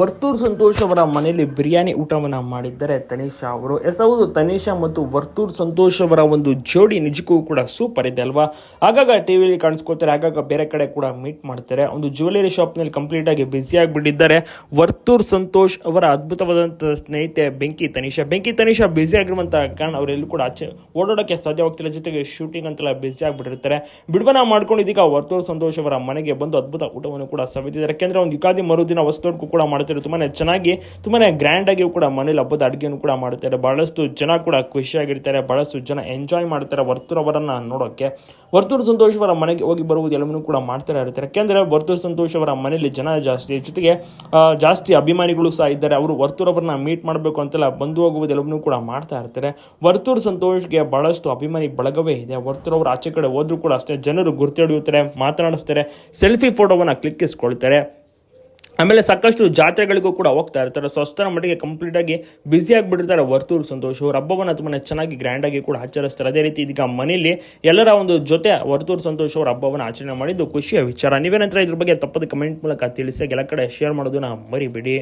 ವರ್ತೂರ್ ಸಂತೋಷ್ ಅವರ ಮನೆಯಲ್ಲಿ ಬಿರಿಯಾನಿ ಊಟವನ್ನು ಮಾಡಿದ್ದಾರೆ ತನಿಷಾ ಅವರು. ಎಸ್, ಹೌದು, ತನಿಷಾ ಮತ್ತು ವರ್ತೂರ್ ಸಂತೋಷ್ ಅವರ ಒಂದು ಜೋಡಿ ನಿಜಕ್ಕೂ ಕೂಡ ಸೂಪರ್ ಇದೆ ಅಲ್ವಾ? ಆಗಾಗ ಟಿವಿಲಿ ಕಾಣಿಸ್ಕೊತಾರೆ ಆಗಾಗ ಬೇರೆ ಕಡೆ ಕೂಡ ಮೀಟ್ ಮಾಡ್ತಾರೆ. ಒಂದು ಜ್ಯುವೆಲರಿ ಕಂಪ್ಲೀಟ್ ಆಗಿ ಬ್ಯುಸಿ ಆಗಿಬಿಟ್ಟಿದ್ದಾರೆ. ವರ್ತೂರ್ ಸಂತೋಷ್ ಅವರ ಅದ್ಭುತವಾದಂಥ ಸ್ನೇಹಿತೆ ಬೆಂಕಿ ತನಿಷಾ. ಬೆಂಕಿ ತನಿಷಾ ಬ್ಯುಸಿ ಆಗಿರುವಂತಹ ಕಾರಣ ಅವರೆಲ್ಲೂ ಕೂಡ ಆಚೆ ಓಡಾಡೋಕ್ಕೆ ಸಾಧ್ಯವಾಗ್ತಿಲ್ಲ ಜೊತೆಗೆ ಶೂಟಿಂಗ್ ಅಂತೆಲ್ಲ ಬ್ಯುಸಿ ಆಗಿಬಿಟ್ಟಿರ್ತಾರೆ. ಬಿಡುವನ ಮಾಡ್ಕೊಂಡು ವರ್ತೂರ್ ಸಂತೋಷ್ ಅವರ ಮನೆಗೆ ಬಂದು ಅದ್ಭುತ ಊಟವನ್ನು ಕೂಡ ಸವಿದಿದ್ದಾರೆ. ಯಾಕೆಂದ್ರೆ ಒಂದು ಯುಗಾದಿ ಮರುದಿನ ಹೊಸದೊಡ್ಕು ಕೂಡ ಮಾಡ್ತಾರೆ ತುಂಬಾ ಚೆನ್ನಾಗಿ ತುಂಬಾ ಆಗಿ ಕೂಡ ಮನೇಲಿ ಹಬ್ಬದ ಅಡುಗೆನೂ ಕೂಡ ಮಾಡ್ತಾರೆ ಬಹಳಷ್ಟು ಜನ ಕೂಡ ಖುಷಿಯಾಗಿರ್ತಾರೆ. ಬಹಳಷ್ಟು ಜನ ಎಂಜಾಯ್ ಮಾಡ್ತಾರೆ ವರ್ತೂರ್ ಅವರನ್ನ ನೋಡೋಕೆ. ವರ್ತೂರ್ ಸಂತೋಷ್ ಅವರ ಮನೆಗೆ ಹೋಗಿ ಬರುವುದು ಎಲ್ಲವನ್ನೂ ಕೂಡ ಮಾಡ್ತಾರೆ, ಇರ್ತಾರೆ. ಯಾಕೆಂದ್ರೆ ವರ್ತೂರ್ ಸಂತೋಷ್ ಅವರ ಮನೆಯಲ್ಲಿ ಜನ ಜಾಸ್ತಿ, ಜೊತೆಗೆ ಜಾಸ್ತಿ ಅಭಿಮಾನಿಗಳು ಸಹ ಇದ್ದಾರೆ. ಅವರು ವರ್ತೂರ್ ಅವರನ್ನ ಮೀಟ್ ಮಾಡಬೇಕು ಅಂತೆಲ್ಲ ಬಂದು ಹೋಗುವುದು ಎಲ್ಲವನ್ನೂ ಕೂಡ ಮಾಡ್ತಾ ಇರ್ತಾರೆ. ವರ್ತೂರ್ ಸಂತೋಷ್ಗೆ ಬಹಳಷ್ಟು ಅಭಿಮಾನಿ ಬಳಗವೇ ಇದೆ. ವರ್ತೂರವರು ಆಚೆ ಕಡೆ ಹೋದ್ರು ಕೂಡ ಅಷ್ಟೇ ಜನರು ಗುರ್ತು ಹಿಡಿಯುತ್ತಾರೆ ಮಾತನಾಡಿಸ್ತಾರೆ ಸೆಲ್ಫಿ ಫೋಟೋವನ್ನು ಕ್ಲಿಕ್ಕಿಸ್ಕೊಳ್ತಾರೆ ಆಮೇಲೆ ಸಾಕಷ್ಟು ಜಾತ್ರೆಗಳಿಗೂ ಕೂಡ ಹೋಗ್ತಾ ಇರ್ತಾರೆ. ಸೊ ಅಷ್ಟರ ಮಟ್ಟಿಗೆ ಕಂಪ್ಲೀಟ್ ಆಗಿ ಬ್ಯುಸಿ ಆಗಿಬಿಟ್ಟಿರ್ತಾರೆ ವರ್ತೂರು ಸಂತೋಷ್. ಅವ್ರ ಹಬ್ಬವನ್ನು ತುಂಬಾ ಚೆನ್ನಾಗಿ ಗ್ರ್ಯಾಂಡ್ ಆಗಿ ಕೂಡ ಆಚರಿಸ್ತಾರೆ. ಅದೇ ರೀತಿ ಇದೀಗ ಮನೆಯಲ್ಲಿ ಎಲ್ಲರ ಒಂದು ಜೊತೆ ವರ್ತೂರ್ ಸಂತೋಷ್ ಅವ್ರ ಹಬ್ಬವನ್ನು ಆಚರಣೆ ಮಾಡಿದ್ದು ಖುಷಿಯ ವಿಚಾರ. ನೀವೇನಂತರ ಇದ್ರ ಬಗ್ಗೆ ತಪ್ಪದ ಕಮೆಂಟ್ ಮೂಲಕ ತಿಳಿಸಿ, ಎಲ್ಲ ಕಡೆ ಶೇರ್ ಮಾಡೋದನ್ನ ಮರಿಬೇಡಿ.